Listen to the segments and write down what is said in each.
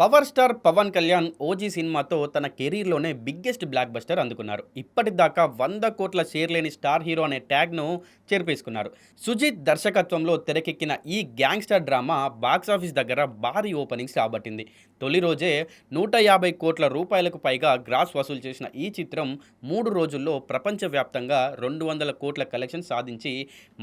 Power star Pawan Kalyan OG సినిమాతో తన కెరీర్లోనే biggest block buster అందుకున్నారు. ఇప్పటిదాకా వంద కోట్ల షేర్ లేని స్టార్ హీరో అనే ట్యాగ్ను చేర్పేసుకున్నారు. సుజిత్ దర్శకత్వంలో తెరకెక్కిన ఈ గ్యాంగ్స్టర్ డ్రామా బాక్సాఫీస్ దగ్గర భారీ ఓపెనింగ్స్ రాబట్టింది. తొలి రోజే నూట యాభై కోట్ల రూపాయలకు పైగా గ్రాస్ వసూలు చేసిన ఈ చిత్రం మూడు రోజుల్లో ప్రపంచవ్యాప్తంగా రెండు వందల కోట్ల కలెక్షన్ సాధించి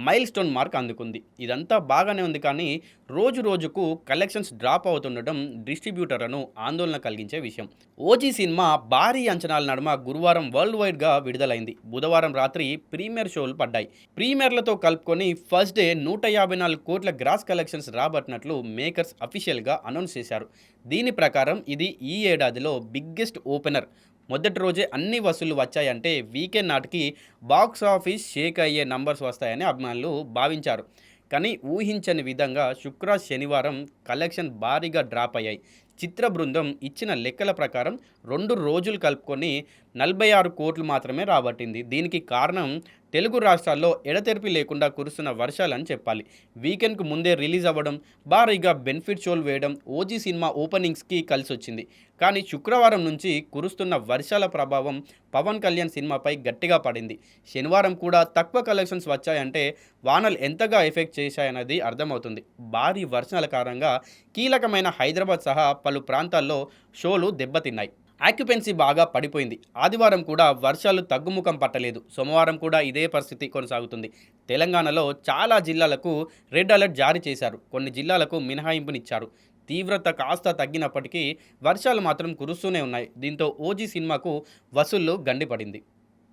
మైల్ స్టోన్ మార్క్ అందుకుంది. ఇదంతా బాగానే ఉంది కానీ రోజు రోజుకు కలెక్షన్స్ డ్రాప్ అవుతుండడం డిస్ట్రిబ్యూట్ డిస్ట్రిబ్యూటర్లను ఆందోళన కలిగించే విషయం. ఓజీ సినిమా భారీ అంచనాల నడుమ గురువారం వరల్డ్ వైడ్గా విడుదలైంది. బుధవారం రాత్రి ప్రీమియర్ షోలు పడ్డాయి. ప్రీమియర్లతో కలుపుకొని ఫస్ట్ డే నూట యాభై నాలుగు కోట్ల గ్రాస్ కలెక్షన్స్ రాబట్టినట్లు మేకర్స్ అఫీషియల్గా అనౌన్స్ చేశారు. దీని ప్రకారం ఇది ఈ ఏడాదిలో బిగ్గెస్ట్ ఓపెనర్. మొదటి రోజే అన్ని వసూళ్ళు వచ్చాయంటే వీకెండ్ నాటికి బాక్స్ ఆఫీస్ షేక్ అయ్యే నంబర్స్ వస్తాయని అభిమానులు భావించారు. కానీ ఊహించని విధంగా శుక్ర శనివారం కలెక్షన్ భారీగా డ్రాప్ అయ్యాయి. చిత్ర బృందం ఇచ్చిన లెక్కల ప్రకారం రెండు రోజులు కలుపుకొని నలభై ఆరు కోట్లు మాత్రమే రాబట్టింది. దీనికి కారణం తెలుగు రాష్ట్రాల్లో ఎడతెరిపి లేకుండా కురుస్తున్న వర్షాలని చెప్పాలి. వీకెండ్కు ముందే రిలీజ్ అవ్వడం భారీగా బెనిఫిట్ షోలు వేయడం ఓజీ సినిమా ఓపెనింగ్స్కి కలిసి వచ్చింది కానీ శుక్రవారం నుంచి కురుస్తున్న వర్షాల ప్రభావం పవన్ కళ్యాణ్ సినిమాపై గట్టిగా పడింది. శనివారం కూడా తక్కువ కలెక్షన్స్ వచ్చాయంటే వానలు ఎంతగా ఎఫెక్ట్ చేశాయన్నది అర్థమవుతుంది. భారీ వర్షాల కారణంగా కీలకమైన హైదరాబాద్ సహా పలు ప్రాంతాల్లో షోలు దెబ్బతిన్నాయి. ఆక్యుపెన్సీ బాగా పడిపోయింది. ఆదివారం కూడా వర్షాలు తగ్గుముఖం పట్టలేదు. సోమవారం కూడా ఇదే పరిస్థితి కొనసాగుతుంది. తెలంగాణలో చాలా జిల్లాలకు రెడ్ అలర్ట్ జారీ చేశారు. కొన్ని జిల్లాలకు మినహాయింపునిచ్చారు. తీవ్రత కాస్త తగ్గినప్పటికీ వర్షాలు మాత్రం కురుస్తూనే ఉన్నాయి. దీంతో ఓజీ సినిమాకు వసూళ్ళు గండిపడింది.